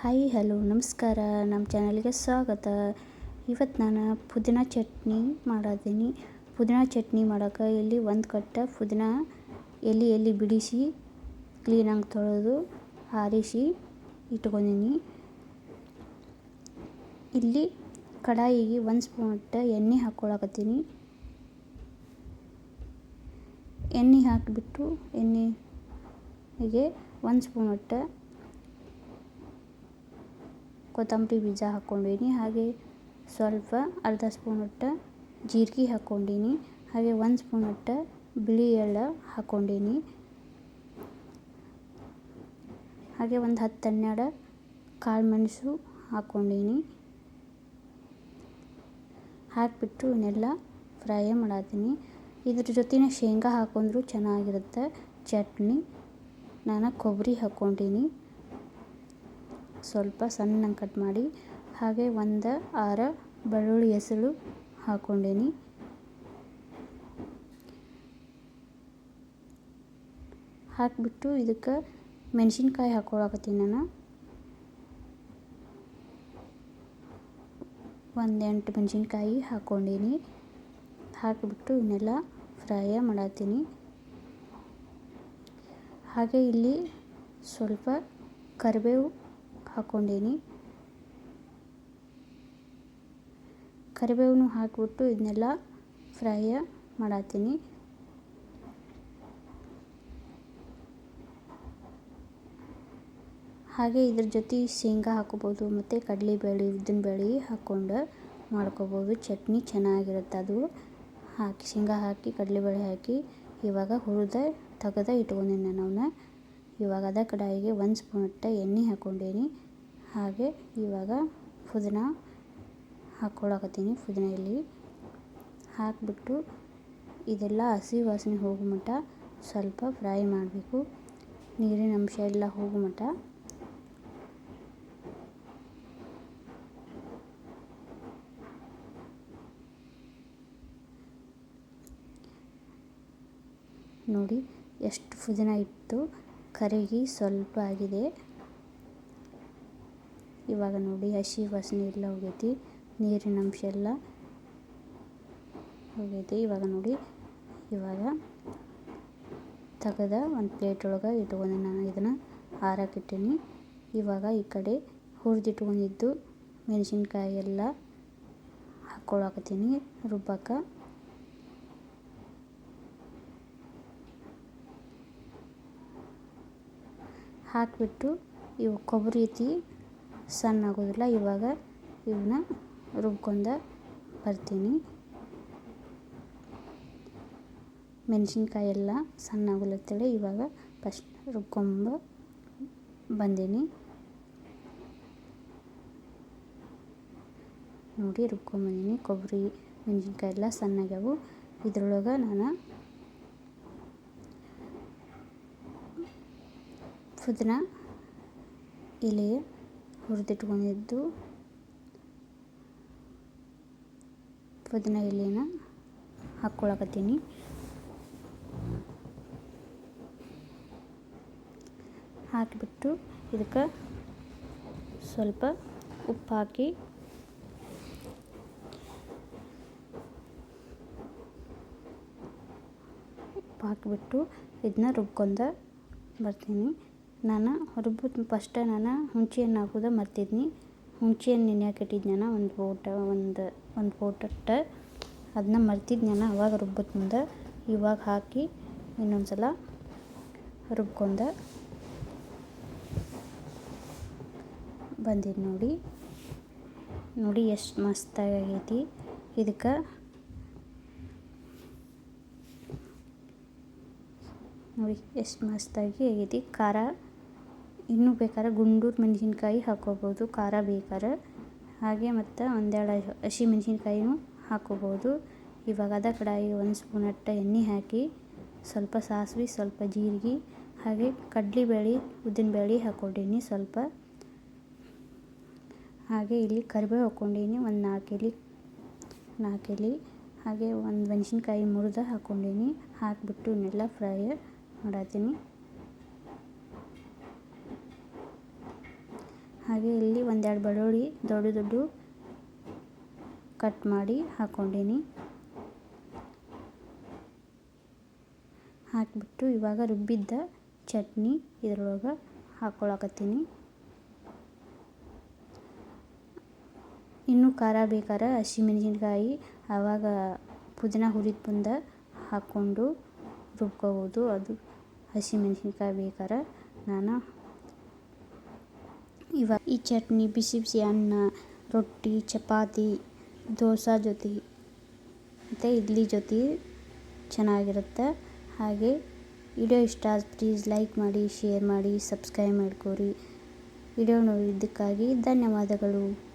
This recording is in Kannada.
ಹಾಯ್, ಹಲೋ, ನಮಸ್ಕಾರ. ನಮ್ಮ ಚಾನಲ್ಗೆ ಸ್ವಾಗತ. ಇವತ್ತು ನಾನು ಪುದೀನ ಚಟ್ನಿ ಮಾಡತ್ತೀನಿ ಪುದೀನ ಚಟ್ನಿ ಮಾಡೋಕೆ ಇಲ್ಲಿ ಒಂದು ಕಟ್ಟ ಪುದೀನ ಎಲ್ಲಿ ಎಲ್ಲಿ ಬಿಡಿಸಿ ಕ್ಲೀನಾಗಿ ತೊಳೆದು ಆರಿಸಿ ಇಟ್ಕೊಂಡೀನಿ. ಇಲ್ಲಿ ಕಡಾಯಿಗೆ ಒಂದು ಸ್ಪೂನ್ ಎಣ್ಣೆ ಹಾಕ್ಕೊಳಕತ್ತೀನಿ ಎಣ್ಣೆ ಹಾಕಿಬಿಟ್ಟು ಎಣ್ಣೆಗೆ ಒಂದು ಸ್ಪೂನ್ ಕೊತ್ತಂಬರಿ ಬೀಜ ಹಾಕ್ಕೊಂಡೀನಿ, ಹಾಗೆ ಸ್ವಲ್ಪ ಅರ್ಧ ಸ್ಪೂನ್ ಅಷ್ಟು ಜೀರಿಗೆ ಹಾಕ್ಕೊಂಡೀನಿ, ಹಾಗೆ ಒಂದು ಸ್ಪೂನ್ ಅಷ್ಟು ಬಿಳಿ ಎಳ್ಳು ಹಾಕ್ಕೊಂಡೀನಿ. ಹಾಗೆ ಒಂದು ಹತ್ತು ಹನ್ನೆರಡು ಕಾಳು ಮೆಣಸು ಹಾಕ್ಕೊಂಡೀನಿ. ಹಾಕಿಬಿಟ್ಟು ಇವನ್ನೆಲ್ಲ ಫ್ರೈ ಮಾಡತ್ತೀನಿ ಇದ್ರ ಜೊತೆನೇ ಶೇಂಗಾ ಹಾಕೊಂಡ್ರು ಚೆನ್ನಾಗಿರುತ್ತೆ. ಚಟ್ನಿ, ನಾನು ಕೊಬ್ಬರಿ ಹಾಕ್ಕೊಂಡೀನಿ. ಸ್ವಲ್ಪ ಸಣ್ಣಗೆ ಕಟ್ ಮಾಡಿ, ಹಾಗೆ ಒಂದು ಆರ ಬೆಳ್ಳುಳ್ಳಿ ಹೆಸರು ಹಾಕ್ಕೊಂಡೀನಿ ಹಾಕಿಬಿಟ್ಟು ಇದಕ್ಕೆ ಮೆಣಸಿನ್ಕಾಯಿ ಹಾಕ್ಕೊಳಕತ್ತೀನಿ ನಾನು. ಒಂದು ಎಂಟು ಮೆಣಸಿನ್ಕಾಯಿ ಹಾಕ್ಕೊಂಡೀನಿ ಹಾಕಿಬಿಟ್ಟು ಇನ್ನೆಲ್ಲ ಫ್ರೈ ಮಾಡತ್ತೀನಿ ಹಾಗೆ ಇಲ್ಲಿ ಸ್ವಲ್ಪ ಕರಿಬೇವು ಹಾಕ್ಕೊಂಡೀನಿ. ಕರಿಬೇವನ್ನು ಹಾಕಿಬಿಟ್ಟು ಇದನ್ನೆಲ್ಲ ಫ್ರೈ ಮಾಡತ್ತೀನಿ ಹಾಗೆ ಇದ್ರ ಜೊತೆ ಶೇಂಗಾ ಹಾಕೋಬೋದು ಮತ್ತು ಕಡಲೆಬೇಳೆ, ಉದ್ದಿನಬೇಳೆ ಹಾಕ್ಕೊಂಡು ಮಾಡ್ಕೋಬೋದು. ಚಟ್ನಿ ಚೆನ್ನಾಗಿರುತ್ತೆ ಅದು. ಹಾಕಿ, ಶೇಂಗಾ ಹಾಕಿ, ಕಡಲೆಬೇಳೆ ಹಾಕಿ ಇವಾಗ ಹುರಿದ ತೆಗೆದ ಇಟ್ಕೊಂಡಿನಿ ನಾನು ಅವನ್ನ ಇವಾಗ ಅದ ಕಡಾಯಿಗೆ ಒಂದು ಸ್ಪೂನ್ ಅಷ್ಟು ಎಣ್ಣೆ ಹಾಕ್ಕೊಂಡೀನಿ ಹಾಗೆ ಇವಾಗ ಪುದೀನ ಹಾಕ್ಕೊಳಕತ್ತೀನಿ ಪುದೀನ ಎಲೆ ಹಾಕಿಬಿಟ್ಟು ಇದೆಲ್ಲ ಹಸಿ ವಾಸನೆ ಹೋಗೋ ಮಟ್ಟ ಸ್ವಲ್ಪ ಫ್ರೈ ಮಾಡಬೇಕು. ನೀರಿನ ಅಂಶ ಎಲ್ಲ ಹೋಗೋ ಮಟ್ಟ. ನೋಡಿ ಎಷ್ಟು ಪುದೀನ ಇಟ್ಟು ಕರಗಿ ಸ್ವಲ್ಪ ಆಗಿದೆ. ಇವಾಗ ನೋಡಿ, ಹಸಿ ವಾಸನೆ ಎಲ್ಲ ಹೋಗೈತಿ, ನೀರಿನ ಅಂಶ ಎಲ್ಲ ಹೋಗೈತಿ. ಇವಾಗ ನೋಡಿ, ಇವಾಗ ತೆಗೆದ ಒಂದು ಪ್ಲೇಟ್ ಒಳಗೆ ಇಟ್ಕೊಂಡು ನಾನು. ಇದನ್ನು ಹಾರಕ್ಕಿಟ್ಟೀನಿ ಇವಾಗ ಈ ಕಡೆ ಹುರಿದಿಟ್ಕೊಂಡಿದ್ದು ಮೆಣಸಿನ್ಕಾಯಿ ಎಲ್ಲ ಹಾಕ್ಕೊಳಕತ್ತೀನಿ ರುಬ್ಬಕ್ಕೆ ಹಾಕಿಬಿಟ್ಟು ಇವು ಕೊಬ್ಬರಿ ಐತಿ ಸಣ್ಣ ಆಗೋದಿಲ್ಲ ಇವಾಗ ಇವನ್ನ ರುಬ್ಕೊಂಡು ಬರ್ತೀನಿ. ಮೆಣಸಿನ್ಕಾಯಿ ಎಲ್ಲ ಸಣ್ಣ ಆಗೋಲತ್ತೇಳಿ ಇವಾಗ ಫಸ್ಟ್ ರುಬ್ಕೊಂಬ ಬಂದೀನಿ. ನೋಡಿ ರುಬ್ಕೊಂಬಂದೀನಿ, ಕೊಬ್ಬರಿ ಮೆಣಸಿನ್ಕಾಯಿ ಎಲ್ಲ ಸಣ್ಣಾಗ್ಯಾವು. ಇದ್ರೊಳಗೆ ನಾನು ಪುದೀನ ಎಲೆ ಹುರಿದಿಟ್ಕೊಂಡಿದ್ದು. ಪುದೀನ ಎಲೆನ ಹಾಕ್ಕೊಳಕತ್ತೀನಿ. ಹಾಕಿಬಿಟ್ಟು ಇದಕ್ಕೆ ಸ್ವಲ್ಪ ಉಪ್ಪು ಹಾಕಿ ಉಪ್ಪು ಹಾಕಿಬಿಟ್ಟು ಇದನ್ನ ರುಬ್ಕೊಂಡ ಬರ್ತೀನಿ. ನಾನು ರುಬ್ಬಿದ ಫಸ್ಟ ನಾನು ಹುಣಸೆ ಹಣ್ಣು ಹಾಕೋದು ಮರ್ತಿದ್ನಿ. ಹುಣಸೆ ಹಣ್ಣು ಒಂದು ಪೋಟ ಒಂದು ಒಂದು ಪೋಟಟ್ಟು ಅದನ್ನ ಮರ್ತಿದ್ನ ಅವಾಗ ರುಬ್ಬದ ಮುಂದೆ. ಇವಾಗ ಹಾಕಿ ಇನ್ನೊಂದು ಸಲ ರುಬ್ಕೊಂಡ ಬಂದಿದ್ದು ನೋಡಿ. ನೋಡಿ ಎಷ್ಟು ಮಸ್ತಾಗಿ ಆಗೈತಿ. ಇದಕ್ಕೆ ನೋಡಿ ಎಷ್ಟು ಮಸ್ತಾಗಿ ಆಗೈತಿ. ಖಾರ ಇನ್ನೂ ಬೇಕಾದ್ರೆ ಗುಂಡೂರು ಮೆಣಸಿನ್ಕಾಯಿ ಹಾಕ್ಕೋಬೋದು, ಖಾರ ಬೇಕಾದ್ರೆ. ಹಾಗೆ ಮತ್ತು ಒಂದೆರಡು ಹಸಿ ಮೆಣಸಿನ್ಕಾಯಿನೂ ಹಾಕ್ಕೋಬೋದು. ಇವಾಗ ಅದ ಕಡಾಯಿ ಒಂದು ಸ್ಪೂನ್ ಅಟ್ಟ ಎಣ್ಣೆ ಹಾಕಿ, ಸ್ವಲ್ಪ ಸಾಸಿವೆ, ಸ್ವಲ್ಪ ಜೀರಿಗೆ, ಹಾಗೆ ಕಡಲೆಬೇಳೆ, ಉದ್ದಿನಬೇಳೆ ಹಾಕ್ಕೊಂಡೀನಿ ಸ್ವಲ್ಪ. ಹಾಗೆ ಇಲ್ಲಿ ಕರಿಬೇವು ಹಾಕ್ಕೊಂಡೀನಿ ಒಂದು ನಾಲ್ಕು ಎಲೆ ಹಾಗೆ ಒಂದು ಮೆಣಸಿನ್ಕಾಯಿ ಮುರಿದ ಹಾಕ್ಕೊಂಡೀನಿ ಹಾಕಿಬಿಟ್ಟು ಇವನ್ನೆಲ್ಲ ಫ್ರೈ ಮಾಡತ್ತೀನಿ. ಹಾಗೆ ಇಲ್ಲಿ ಒಂದೆರಡು ಬೆಳ್ಳುಳ್ಳಿ ದೊಡ್ಡ ದೊಡ್ಡ ಕಟ್ ಮಾಡಿ ಹಾಕ್ಕೊಂಡೀನಿ. ಹಾಕಿಬಿಟ್ಟು ಇವಾಗ ರುಬ್ಬಿದ್ದ ಚಟ್ನಿ ಇದ್ರೊಳಗೆ ಹಾಕ್ಕೊಳಕತ್ತೀನಿ ಇನ್ನೂ ಖಾರ ಬೇಕಾರ ಹಸಿಮೆಣಸಿನ್ಕಾಯಿ ಆವಾಗ ಪುದೀನ ಹುರಿದ ಬಂದ ಹಾಕ್ಕೊಂಡು ರುಬ್ಕೋಬೋದು. ಅದು ಹಸಿಮೆಣಸಿನ್ಕಾಯಿ ಬೇಕಾರ. ನಾನು ಇವಾಗ ಈ ಚಟ್ನಿ ಬಿಸಿ ಬಿಸಿ ಅನ್ನ, ರೊಟ್ಟಿ, ಚಪಾತಿ, ದೋಸೆ ಜೊತೆ. ಮತ್ತು ಇಡ್ಲಿ ಜೊತೆ ಚೆನ್ನಾಗಿರುತ್ತೆ. ಹಾಗೆ ವಿಡಿಯೋ ಇಷ್ಟ ಆದ್ರೆ ಪ್ಲೀಸ್ ಲೈಕ್ ಮಾಡಿ ಶೇರ್ ಮಾಡಿ ಸಬ್ಸ್ಕ್ರೈಬ್ ಮಾಡ್ಕೊರಿ. ವಿಡಿಯೋ ನೋಡಿದ್ದಕ್ಕಾಗಿ ಧನ್ಯವಾದಗಳು.